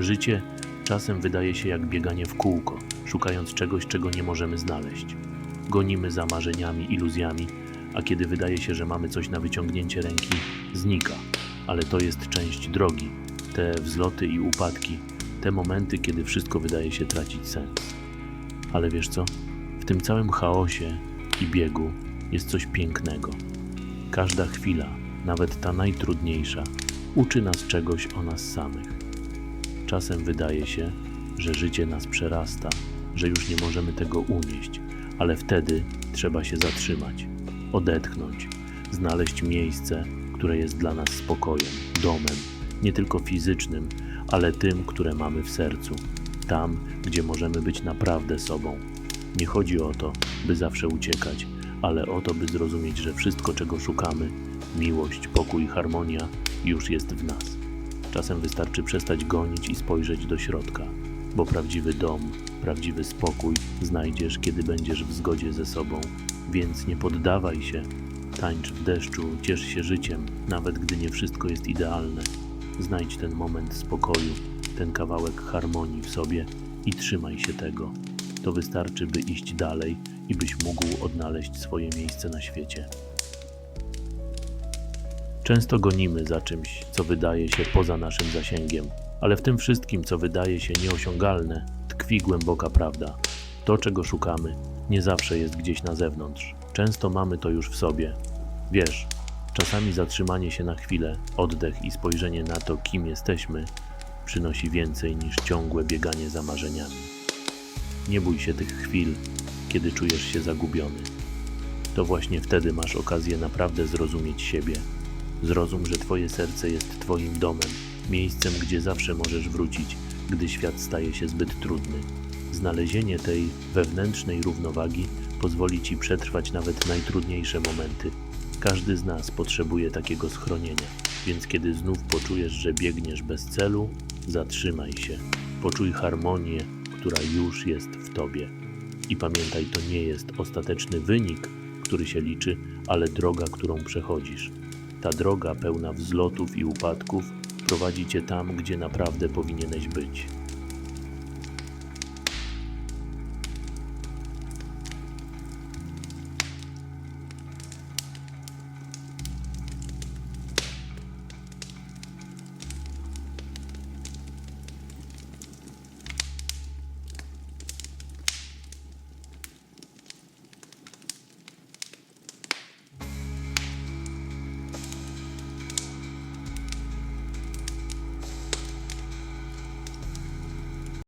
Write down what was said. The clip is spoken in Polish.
Życie czasem wydaje się jak bieganie w kółko, szukając czegoś, czego nie możemy znaleźć. Gonimy za marzeniami, iluzjami, a kiedy wydaje się, że mamy coś na wyciągnięcie ręki, znika. Ale to jest część drogi. Te wzloty i upadki, te momenty, kiedy wszystko wydaje się tracić sens. Ale wiesz co? W tym całym chaosie i biegu jest coś pięknego. Każda chwila, nawet ta najtrudniejsza, uczy nas czegoś o nas samych. Czasem wydaje się, że życie nas przerasta, że już nie możemy tego unieść, ale wtedy trzeba się zatrzymać, odetchnąć, znaleźć miejsce, które jest dla nas spokojem, domem, nie tylko fizycznym, ale tym, które mamy w sercu, tam, gdzie możemy być naprawdę sobą. Nie chodzi o to, by zawsze uciekać, ale o to, by zrozumieć, że wszystko, czego szukamy miłość, pokój, harmonia już jest w nas. Czasem wystarczy przestać gonić i spojrzeć do środka, bo prawdziwy dom, prawdziwy spokój znajdziesz, kiedy będziesz w zgodzie ze sobą. Więc nie poddawaj się, tańcz w deszczu, ciesz się życiem, nawet gdy nie wszystko jest idealne. Znajdź ten moment spokoju, ten kawałek harmonii w sobie i trzymaj się tego. To wystarczy, by iść dalej i byś mógł odnaleźć swoje miejsce na świecie. Często gonimy za czymś, co wydaje się poza naszym zasięgiem, ale w tym wszystkim, co wydaje się nieosiągalne, tkwi głęboka prawda. To, czego szukamy, nie zawsze jest gdzieś na zewnątrz. Często mamy to już w sobie. Wiesz, czasami zatrzymanie się na chwilę, oddech i spojrzenie na to, kim jesteśmy, przynosi więcej niż ciągłe bieganie za marzeniami. Nie bój się tych chwil, kiedy czujesz się zagubiony. To właśnie wtedy masz okazję naprawdę zrozumieć siebie. Zrozum, że Twoje serce jest Twoim domem, miejscem, gdzie zawsze możesz wrócić, gdy świat staje się zbyt trudny. Znalezienie tej wewnętrznej równowagi pozwoli Ci przetrwać nawet najtrudniejsze momenty. Każdy z nas potrzebuje takiego schronienia, więc kiedy znów poczujesz, że biegniesz bez celu, zatrzymaj się. Poczuj harmonię, która już jest w Tobie. I pamiętaj, to nie jest ostateczny wynik, który się liczy, ale droga, którą przechodzisz. Ta droga pełna wzlotów i upadków prowadzi cię tam, gdzie naprawdę powinieneś być.